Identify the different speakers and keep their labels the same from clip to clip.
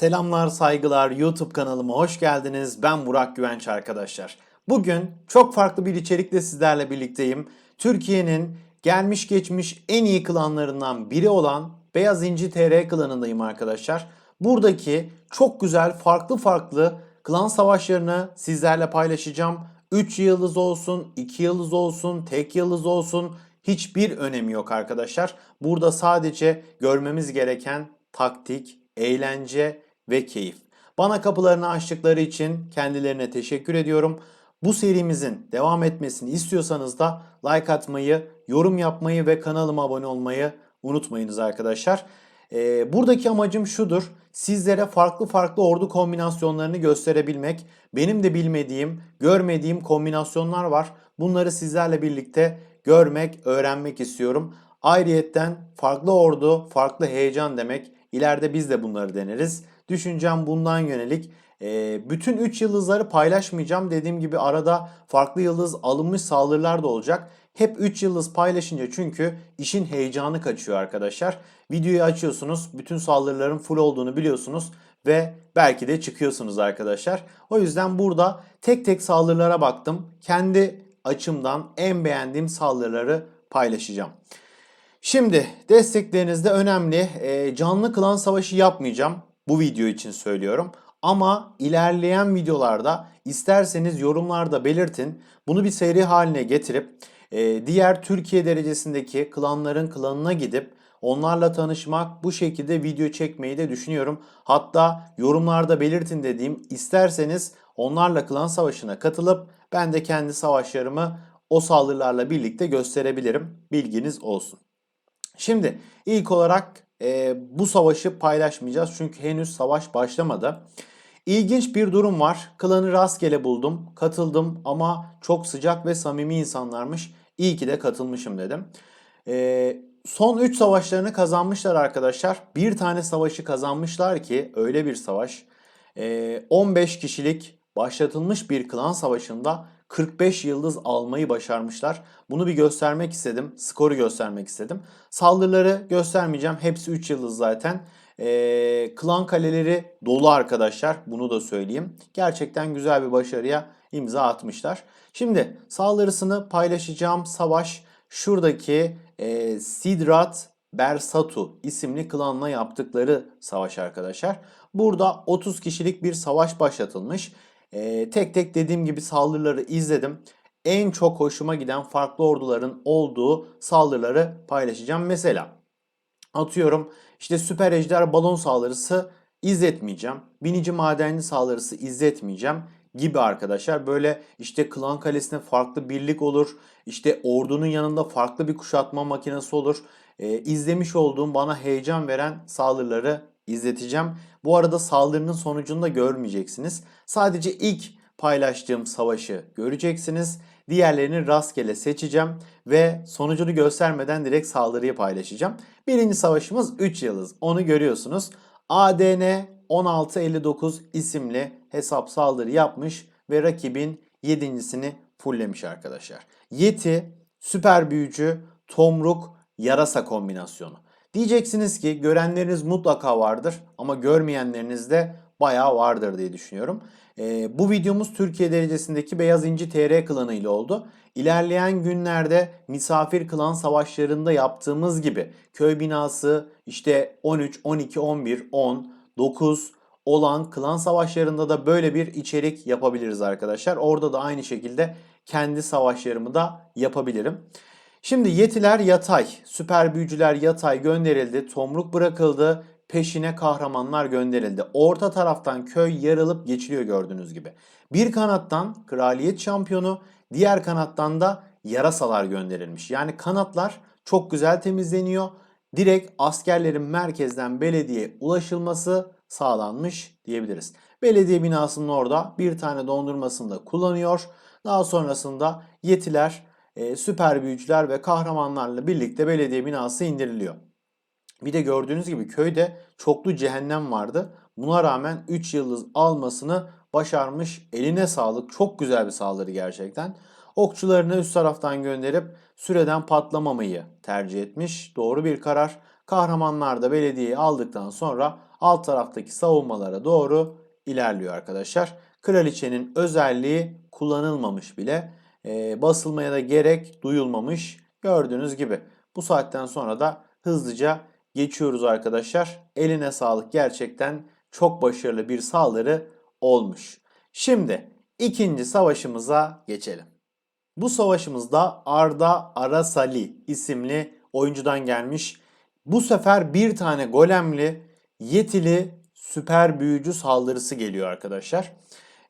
Speaker 1: Selamlar, saygılar. YouTube kanalıma hoş geldiniz. Ben Burak Güvenç arkadaşlar. Bugün çok farklı bir içerikle sizlerle birlikteyim. Türkiye'nin gelmiş geçmiş en iyi klanlarından biri olan Beyaz İnci TR klanındayım arkadaşlar. Buradaki çok güzel farklı farklı klan savaşlarını sizlerle paylaşacağım. 3 yıldız olsun, 2 yıldız olsun, tek yıldız olsun hiçbir önemi yok arkadaşlar. Burada sadece görmemiz gereken taktik, eğlence ve keyif. Bana kapılarını açtıkları için kendilerine teşekkür ediyorum. Bu serimizin devam etmesini istiyorsanız da like atmayı, yorum yapmayı ve kanalıma abone olmayı unutmayınız arkadaşlar. Ee, buradaki amacım şudur. Sizlere farklı farklı ordu kombinasyonlarını gösterebilmek. Benim de bilmediğim, görmediğim kombinasyonlar var. Bunları sizlerle birlikte görmek, öğrenmek istiyorum. Ayrıyetten farklı ordu, farklı heyecan demek. İleride biz de bunları deneriz. Düşüncem bundan yönelik. Ee, bütün 3 yıldızları paylaşmayacağım. Dediğim gibi arada farklı yıldız alınmış saldırılar da olacak. Hep 3 yıldız paylaşınca çünkü işin heyecanı kaçıyor arkadaşlar. Videoyu açıyorsunuz. Bütün saldırıların full olduğunu biliyorsunuz. Ve belki de çıkıyorsunuz arkadaşlar. O yüzden burada tek tek saldırılara baktım. Kendi açımdan en beğendiğim saldırıları paylaşacağım. Şimdi destekleriniz de önemli. Ee, canlı klan savaşı yapmayacağım. Bu video için söylüyorum. Ama ilerleyen videolarda isterseniz yorumlarda belirtin. Bunu bir seri haline getirip e, diğer Türkiye derecesindeki klanların klanına gidip onlarla tanışmak, bu şekilde video çekmeyi de düşünüyorum. Hatta yorumlarda belirtin dediğim isterseniz onlarla klan savaşına katılıp ben de kendi savaşlarımı o saldırılarla birlikte gösterebilirim. Bilginiz olsun. Şimdi ilk olarak e, bu savaşı paylaşmayacağız çünkü henüz savaş başlamadı. İlginç bir durum var. Klanı rastgele buldum, katıldım ama çok sıcak ve samimi insanlarmış. İyi ki de katılmışım dedim. E, son 3 savaşlarını kazanmışlar arkadaşlar. Bir tane savaşı kazanmışlar ki öyle bir savaş. E, 15 kişilik başlatılmış bir klan savaşında 45 yıldız almayı başarmışlar. Bunu bir göstermek istedim. Skoru göstermek istedim. Saldırıları göstermeyeceğim. Hepsi 3 yıldız zaten. Ee, klan kaleleri dolu arkadaşlar. Bunu da söyleyeyim. Gerçekten güzel bir başarıya imza atmışlar. Şimdi saldırısını paylaşacağım savaş şuradaki e, Sidrat Bersatu isimli klanla yaptıkları savaş arkadaşlar. Burada 30 kişilik bir savaş başlatılmış. Ee, tek tek dediğim gibi saldırıları izledim. En çok hoşuma giden farklı orduların olduğu saldırıları paylaşacağım. Mesela atıyorum işte süper ejder balon saldırısı izletmeyeceğim. Binici madenci saldırısı izletmeyeceğim gibi arkadaşlar. Böyle işte klan kalesine farklı birlik olur. İşte ordunun yanında farklı bir kuşatma makinesi olur. Ee, izlemiş olduğum bana heyecan veren saldırıları izleteceğim. Bu arada saldırının sonucunu da görmeyeceksiniz. Sadece ilk paylaştığım savaşı göreceksiniz. Diğerlerini rastgele seçeceğim ve sonucunu göstermeden direkt saldırıyı paylaşacağım. Birinci savaşımız 3 yıldız. Onu görüyorsunuz. ADN 1659 isimli hesap saldırı yapmış ve rakibin yedincisini fulllemiş arkadaşlar. Yeti, süper büyücü, tomruk, yarasa kombinasyonu. Diyeceksiniz ki görenleriniz mutlaka vardır ama görmeyenleriniz de bayağı vardır diye düşünüyorum. Ee, bu videomuz Türkiye derecesindeki Beyaz İnci TR klanı ile oldu. İlerleyen günlerde misafir klan savaşlarında yaptığımız gibi köy binası işte 13, 12, 11, 10, 9 olan klan savaşlarında da böyle bir içerik yapabiliriz arkadaşlar. Orada da aynı şekilde kendi savaşlarımı da yapabilirim. Şimdi yetiler yatay, süper büyücüler yatay gönderildi, tomruk bırakıldı, peşine kahramanlar gönderildi. Orta taraftan köy yarılıp geçiliyor gördüğünüz gibi. Bir kanattan kraliyet şampiyonu, diğer kanattan da yarasalar gönderilmiş. Yani kanatlar çok güzel temizleniyor. Direkt askerlerin merkezden belediye ulaşılması sağlanmış diyebiliriz. Belediye binasının orada bir tane dondurmasını da kullanıyor. Daha sonrasında yetiler e, süper büyücüler ve kahramanlarla birlikte belediye binası indiriliyor. Bir de gördüğünüz gibi köyde çoklu cehennem vardı. Buna rağmen 3 yıldız almasını başarmış. Eline sağlık. Çok güzel bir saldırı gerçekten. Okçularını üst taraftan gönderip süreden patlamamayı tercih etmiş. Doğru bir karar. Kahramanlar da belediyeyi aldıktan sonra alt taraftaki savunmalara doğru ilerliyor arkadaşlar. Kraliçenin özelliği kullanılmamış bile. E, basılmaya da gerek duyulmamış. Gördüğünüz gibi bu saatten sonra da hızlıca geçiyoruz arkadaşlar. Eline sağlık gerçekten çok başarılı bir saldırı olmuş. Şimdi ikinci savaşımıza geçelim. Bu savaşımızda Arda Arasali isimli oyuncudan gelmiş. Bu sefer bir tane golemli yetili süper büyücü saldırısı geliyor arkadaşlar.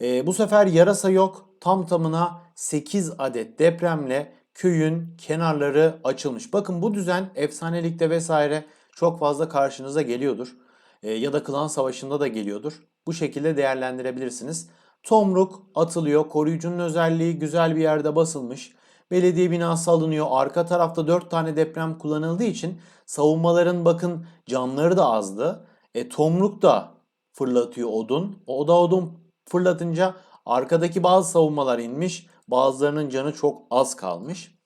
Speaker 1: Ee, bu sefer yarasa yok. Tam tamına 8 adet depremle köyün kenarları açılmış. Bakın bu düzen efsanelikte vesaire çok fazla karşınıza geliyordur. Ee, ya da klan savaşında da geliyordur. Bu şekilde değerlendirebilirsiniz. Tomruk atılıyor. Koruyucunun özelliği güzel bir yerde basılmış. Belediye binası alınıyor. Arka tarafta 4 tane deprem kullanıldığı için savunmaların bakın canları da azdı. E, Tomruk da fırlatıyor odun. O da odun fırlatınca arkadaki bazı savunmalar inmiş. Bazılarının canı çok az kalmış.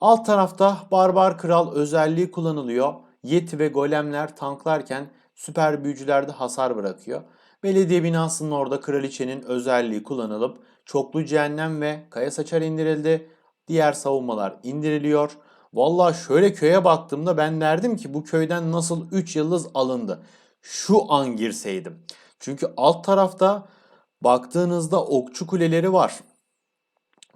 Speaker 1: Alt tarafta Barbar Kral özelliği kullanılıyor. Yeti ve golemler tanklarken süper büyücüler de hasar bırakıyor. Belediye binasının orada kraliçenin özelliği kullanılıp çoklu cehennem ve kaya saçar indirildi. Diğer savunmalar indiriliyor. Valla şöyle köye baktığımda ben derdim ki bu köyden nasıl 3 yıldız alındı. Şu an girseydim. Çünkü alt tarafta baktığınızda okçu kuleleri var.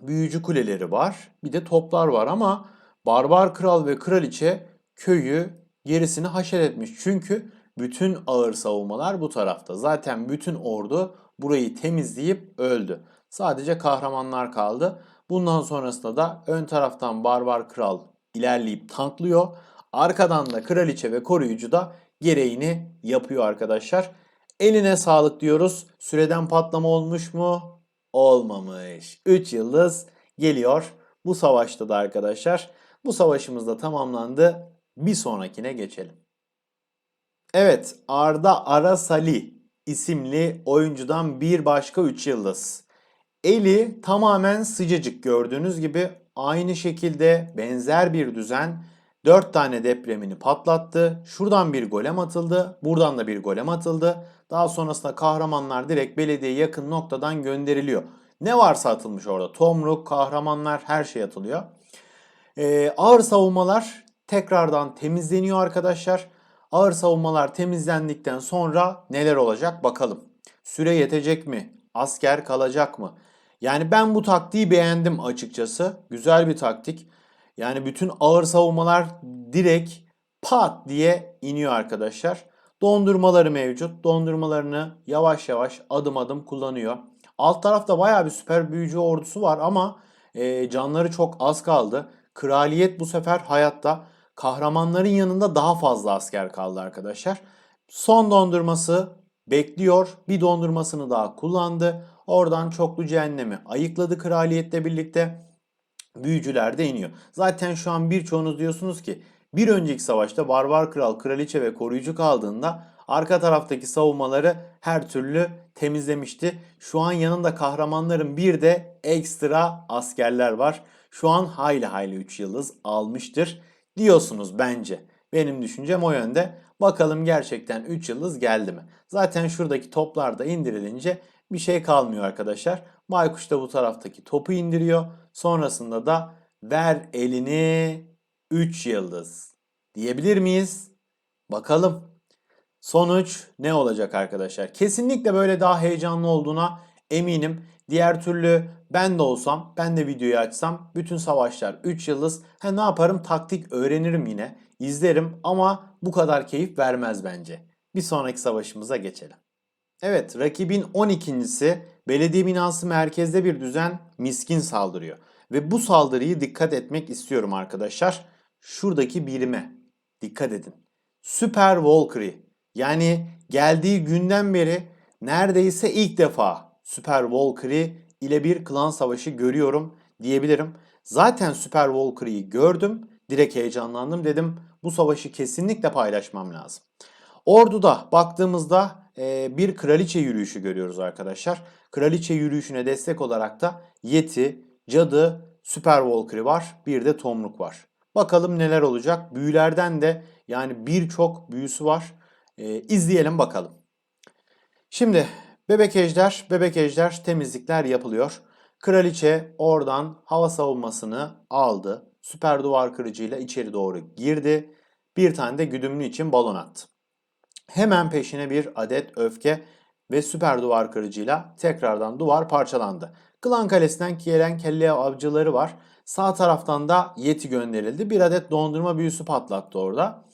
Speaker 1: Büyücü kuleleri var. Bir de toplar var ama Barbar Kral ve Kraliçe köyü gerisini haşer etmiş. Çünkü bütün ağır savunmalar bu tarafta. Zaten bütün ordu burayı temizleyip öldü. Sadece kahramanlar kaldı. Bundan sonrasında da ön taraftan Barbar Kral ilerleyip tanklıyor. Arkadan da kraliçe ve koruyucu da gereğini yapıyor arkadaşlar. Eline sağlık diyoruz. Süreden patlama olmuş mu? Olmamış. 3 yıldız geliyor. Bu savaşta da arkadaşlar. Bu savaşımız da tamamlandı. Bir sonrakine geçelim. Evet, Arda Arasali isimli oyuncudan bir başka 3 yıldız. Eli tamamen sıcacık gördüğünüz gibi aynı şekilde benzer bir düzen 4 tane depremini patlattı. Şuradan bir golem atıldı. Buradan da bir golem atıldı. Daha sonrasında kahramanlar direkt belediye yakın noktadan gönderiliyor. Ne varsa atılmış orada. Tomruk, kahramanlar her şey atılıyor. Ee, ağır savunmalar tekrardan temizleniyor arkadaşlar. Ağır savunmalar temizlendikten sonra neler olacak bakalım. Süre yetecek mi? Asker kalacak mı? Yani ben bu taktiği beğendim açıkçası. Güzel bir taktik. Yani bütün ağır savunmalar direkt pat diye iniyor arkadaşlar. Dondurmaları mevcut. Dondurmalarını yavaş yavaş adım adım kullanıyor. Alt tarafta baya bir süper büyücü ordusu var ama e, canları çok az kaldı. Kraliyet bu sefer hayatta. Kahramanların yanında daha fazla asker kaldı arkadaşlar. Son dondurması bekliyor. Bir dondurmasını daha kullandı. Oradan çoklu cehennemi ayıkladı kraliyetle birlikte. Büyücüler de iniyor. Zaten şu an birçoğunuz diyorsunuz ki bir önceki savaşta barbar kral, kraliçe ve koruyucu kaldığında arka taraftaki savunmaları her türlü temizlemişti. Şu an yanında kahramanların bir de ekstra askerler var. Şu an hayli hayli 3 yıldız almıştır diyorsunuz bence. Benim düşüncem o yönde. Bakalım gerçekten 3 yıldız geldi mi? Zaten şuradaki toplar da indirilince bir şey kalmıyor arkadaşlar. Baykuş da bu taraftaki topu indiriyor. Sonrasında da ver elini 3 yıldız diyebilir miyiz? Bakalım. Sonuç ne olacak arkadaşlar? Kesinlikle böyle daha heyecanlı olduğuna eminim. Diğer türlü ben de olsam, ben de videoyu açsam bütün savaşlar 3 yıldız. Ha ne yaparım? Taktik öğrenirim yine. izlerim ama bu kadar keyif vermez bence. Bir sonraki savaşımıza geçelim. Evet, rakibin 12.si belediye binası merkezde bir düzen miskin saldırıyor. Ve bu saldırıyı dikkat etmek istiyorum arkadaşlar. Şuradaki birime dikkat edin. Süper Valkyrie yani geldiği günden beri neredeyse ilk defa Süper Valkyrie ile bir klan savaşı görüyorum diyebilirim. Zaten Süper Valkyrie'yi gördüm. Direkt heyecanlandım dedim. Bu savaşı kesinlikle paylaşmam lazım. Ordu'da baktığımızda bir kraliçe yürüyüşü görüyoruz arkadaşlar. Kraliçe yürüyüşüne destek olarak da Yeti, Cadı, Süper Valkyrie var. Bir de Tomruk var. Bakalım neler olacak. Büyülerden de yani birçok büyüsü var. E, izleyelim bakalım. Şimdi bebek ejder, bebek ejder temizlikler yapılıyor. Kraliçe oradan hava savunmasını aldı. Süper duvar kırıcıyla içeri doğru girdi. Bir tane de güdümlü için balon attı. Hemen peşine bir adet öfke ve süper duvar kırıcıyla tekrardan duvar parçalandı. Klan Kalesi'nden gelen kelle avcıları var. Sağ taraftan da Yeti gönderildi. Bir adet dondurma büyüsü patlattı orada.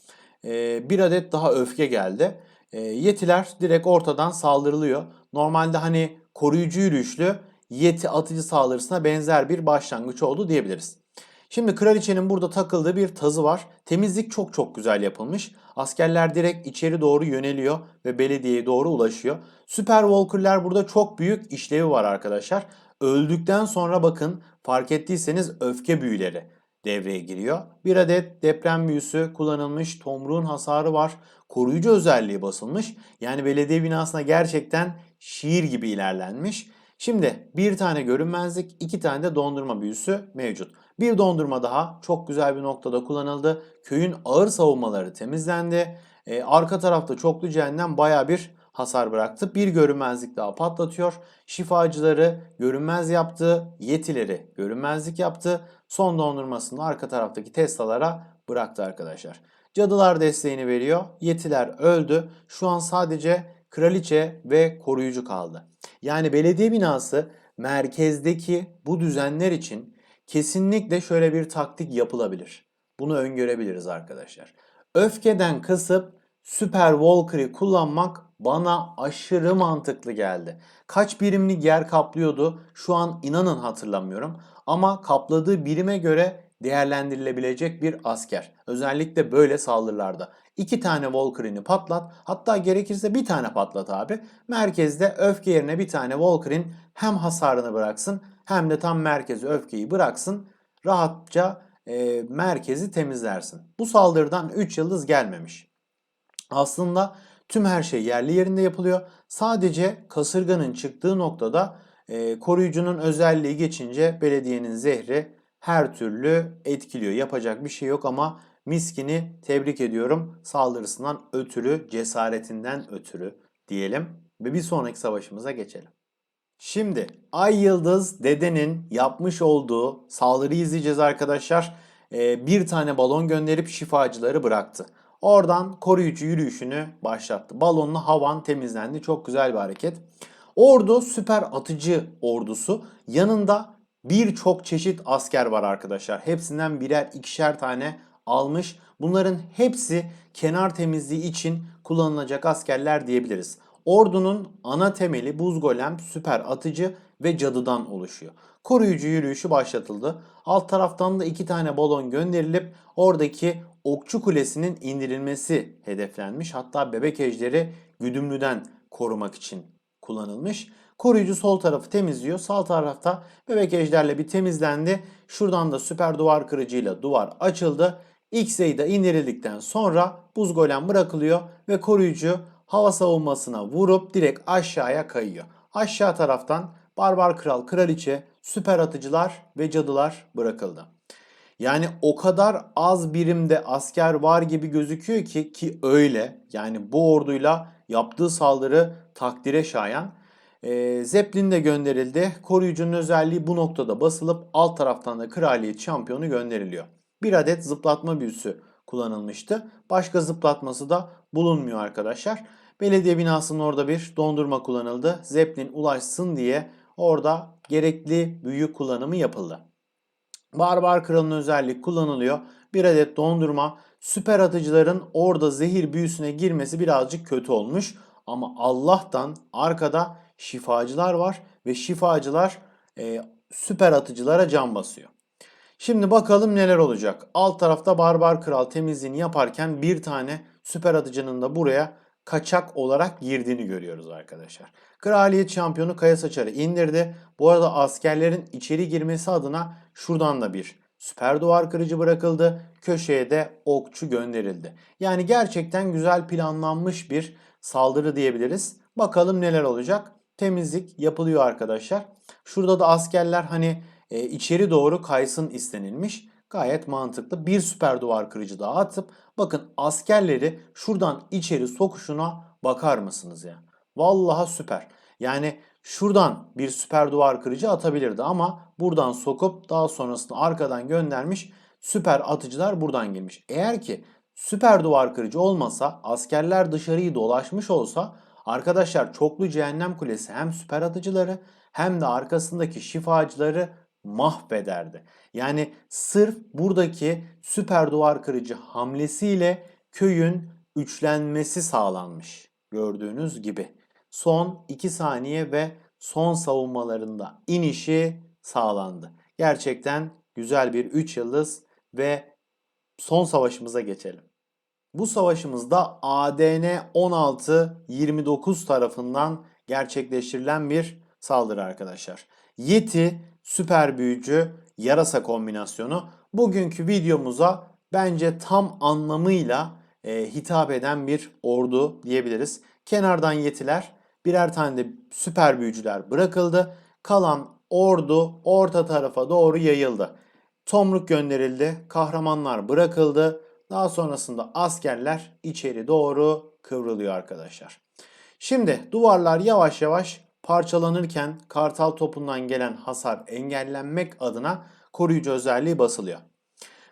Speaker 1: Ee, bir adet daha öfke geldi. Ee, yetiler direkt ortadan saldırılıyor. Normalde hani koruyucu yürüyüşlü Yeti atıcı saldırısına benzer bir başlangıç oldu diyebiliriz. Şimdi kraliçenin burada takıldığı bir tazı var. Temizlik çok çok güzel yapılmış. Askerler direkt içeri doğru yöneliyor ve belediyeye doğru ulaşıyor. Süper Walker'ler burada çok büyük işlevi var arkadaşlar. Öldükten sonra bakın fark ettiyseniz öfke büyüleri devreye giriyor. Bir adet deprem büyüsü kullanılmış, tomruğun hasarı var, koruyucu özelliği basılmış. Yani belediye binasına gerçekten şiir gibi ilerlenmiş. Şimdi bir tane görünmezlik, iki tane de dondurma büyüsü mevcut. Bir dondurma daha çok güzel bir noktada kullanıldı. Köyün ağır savunmaları temizlendi. Ee, arka tarafta çoklu cehennem baya bir hasar bıraktı. Bir görünmezlik daha patlatıyor. Şifacıları görünmez yaptı. Yetileri görünmezlik yaptı. Son dondurmasını arka taraftaki Tesla'lara bıraktı arkadaşlar. Cadılar desteğini veriyor. Yetiler öldü. Şu an sadece kraliçe ve koruyucu kaldı. Yani belediye binası merkezdeki bu düzenler için kesinlikle şöyle bir taktik yapılabilir. Bunu öngörebiliriz arkadaşlar. Öfkeden kısıp Super Walker'ı kullanmak bana aşırı mantıklı geldi. Kaç birimlik yer kaplıyordu şu an inanın hatırlamıyorum. Ama kapladığı birime göre değerlendirilebilecek bir asker. Özellikle böyle saldırılarda. İki tane Walker'ini patlat. Hatta gerekirse bir tane patlat abi. Merkezde öfke yerine bir tane Walker'in hem hasarını bıraksın hem de tam merkezi öfkeyi bıraksın. Rahatça e, merkezi temizlersin. Bu saldırıdan 3 yıldız gelmemiş. Aslında tüm her şey yerli yerinde yapılıyor. Sadece kasırganın çıktığı noktada e, koruyucunun özelliği geçince belediyenin zehri her türlü etkiliyor. Yapacak bir şey yok ama Miskin'i tebrik ediyorum. Saldırısından ötürü, cesaretinden ötürü diyelim ve bir sonraki savaşımıza geçelim. Şimdi Ay Yıldız dedenin yapmış olduğu saldırıyı izleyeceğiz arkadaşlar. Ee, bir tane balon gönderip şifacıları bıraktı. Oradan koruyucu yürüyüşünü başlattı. Balonla havan temizlendi. Çok güzel bir hareket. Ordu süper atıcı ordusu. Yanında birçok çeşit asker var arkadaşlar. Hepsinden birer ikişer tane almış. Bunların hepsi kenar temizliği için kullanılacak askerler diyebiliriz. Ordunun ana temeli buz golem, süper atıcı ve cadıdan oluşuyor. Koruyucu yürüyüşü başlatıldı. Alt taraftan da iki tane balon gönderilip oradaki okçu kulesinin indirilmesi hedeflenmiş. Hatta bebek ejderi güdümlüden korumak için kullanılmış. Koruyucu sol tarafı temizliyor. Sağ tarafta bebek ejderle bir temizlendi. Şuradan da süper duvar kırıcıyla duvar açıldı. X-Ray'i de indirildikten sonra buz golem bırakılıyor ve koruyucu hava savunmasına vurup direkt aşağıya kayıyor. Aşağı taraftan barbar kral, kraliçe, süper atıcılar ve cadılar bırakıldı. Yani o kadar az birimde asker var gibi gözüküyor ki ki öyle. Yani bu orduyla yaptığı saldırı takdire şayan. E, Zeppelin de gönderildi. Koruyucunun özelliği bu noktada basılıp alt taraftan da kraliyet şampiyonu gönderiliyor. Bir adet zıplatma büyüsü kullanılmıştı. Başka zıplatması da bulunmuyor arkadaşlar. Belediye binasının orada bir dondurma kullanıldı. Zeppelin ulaşsın diye orada gerekli büyü kullanımı yapıldı. Barbar kralın özelliği kullanılıyor. Bir adet dondurma. Süper atıcıların orada zehir büyüsüne girmesi birazcık kötü olmuş. Ama Allah'tan arkada şifacılar var ve şifacılar e, süper atıcılara can basıyor. Şimdi bakalım neler olacak. Alt tarafta Barbar Kral temizliğini yaparken bir tane süper atıcının da buraya kaçak olarak girdiğini görüyoruz arkadaşlar. Kraliyet şampiyonu Kaya Saçar'ı indirdi. Bu arada askerlerin içeri girmesi adına şuradan da bir süper duvar kırıcı bırakıldı. Köşeye de okçu gönderildi. Yani gerçekten güzel planlanmış bir saldırı diyebiliriz. Bakalım neler olacak. Temizlik yapılıyor arkadaşlar. Şurada da askerler hani e, içeri doğru kaysın istenilmiş. Gayet mantıklı. Bir süper duvar kırıcı daha atıp bakın askerleri şuradan içeri sokuşuna bakar mısınız ya? Vallahi süper. Yani şuradan bir süper duvar kırıcı atabilirdi ama buradan sokup daha sonrasında arkadan göndermiş süper atıcılar buradan girmiş. Eğer ki süper duvar kırıcı olmasa askerler dışarıyı dolaşmış olsa arkadaşlar çoklu cehennem kulesi hem süper atıcıları hem de arkasındaki şifacıları mahvederdi. Yani sırf buradaki süper duvar kırıcı hamlesiyle köyün üçlenmesi sağlanmış. Gördüğünüz gibi. Son 2 saniye ve son savunmalarında inişi sağlandı. Gerçekten güzel bir 3 yıldız ve son savaşımıza geçelim. Bu savaşımızda ADN 16-29 tarafından gerçekleştirilen bir saldırı arkadaşlar. Yeti, süper büyücü, yarasa kombinasyonu bugünkü videomuza bence tam anlamıyla e, hitap eden bir ordu diyebiliriz. Kenardan yetiler, birer tane de süper büyücüler bırakıldı. Kalan ordu orta tarafa doğru yayıldı. Tomruk gönderildi, kahramanlar bırakıldı. Daha sonrasında askerler içeri doğru kıvrılıyor arkadaşlar. Şimdi duvarlar yavaş yavaş parçalanırken kartal topundan gelen hasar engellenmek adına koruyucu özelliği basılıyor.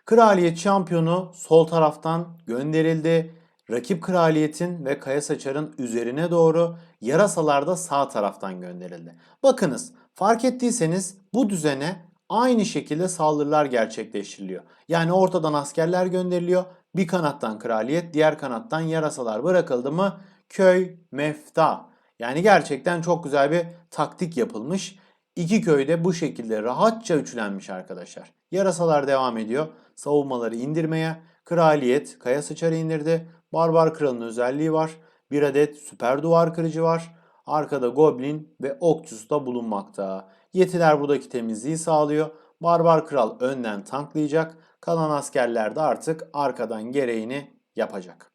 Speaker 1: Kraliyet şampiyonu sol taraftan gönderildi. Rakip kraliyetin ve Kaya Saçar'ın üzerine doğru yarasalar da sağ taraftan gönderildi. Bakınız fark ettiyseniz bu düzene aynı şekilde saldırılar gerçekleştiriliyor. Yani ortadan askerler gönderiliyor. Bir kanattan kraliyet, diğer kanattan yarasalar bırakıldı mı köy mefta. Yani gerçekten çok güzel bir taktik yapılmış. İki köyde bu şekilde rahatça üçlenmiş arkadaşlar. Yarasalar devam ediyor. Savunmaları indirmeye. Kraliyet kaya sıçarı indirdi. Barbar kralın özelliği var. Bir adet süper duvar kırıcı var. Arkada goblin ve okçusu da bulunmakta. Yetiler buradaki temizliği sağlıyor. Barbar kral önden tanklayacak. Kalan askerler de artık arkadan gereğini yapacak.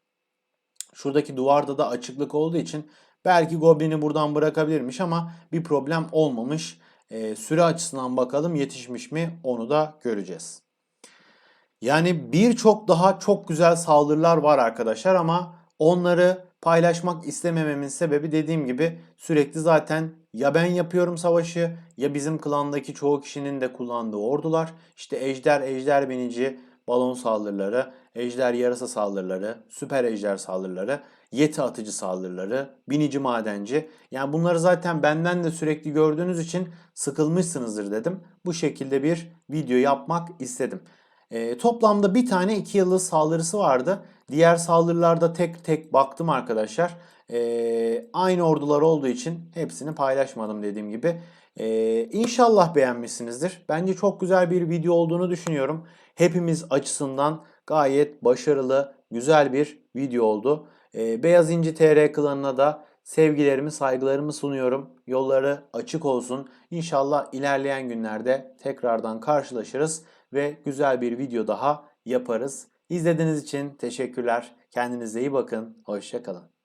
Speaker 1: Şuradaki duvarda da açıklık olduğu için belki Goblin'i buradan bırakabilirmiş ama bir problem olmamış. E, süre açısından bakalım yetişmiş mi onu da göreceğiz. Yani birçok daha çok güzel saldırılar var arkadaşlar ama onları paylaşmak istemememin sebebi dediğim gibi sürekli zaten ya ben yapıyorum savaşı ya bizim klandaki çoğu kişinin de kullandığı ordular. İşte ejder, ejder binici, balon saldırıları, ejder yarasa saldırıları, süper ejder saldırıları, yeti atıcı saldırıları, binici madenci. Yani bunları zaten benden de sürekli gördüğünüz için sıkılmışsınızdır dedim. Bu şekilde bir video yapmak istedim. E, toplamda bir tane 2 yıldız saldırısı vardı. Diğer saldırılarda tek tek baktım arkadaşlar. E, aynı ordular olduğu için hepsini paylaşmadım dediğim gibi. E, inşallah beğenmişsinizdir. Bence çok güzel bir video olduğunu düşünüyorum. Hepimiz açısından gayet başarılı, güzel bir video oldu. E, Beyaz İnci TR klanına da sevgilerimi, saygılarımı sunuyorum. Yolları açık olsun. İnşallah ilerleyen günlerde tekrardan karşılaşırız ve güzel bir video daha yaparız. İzlediğiniz için teşekkürler. Kendinize iyi bakın. Hoşçakalın.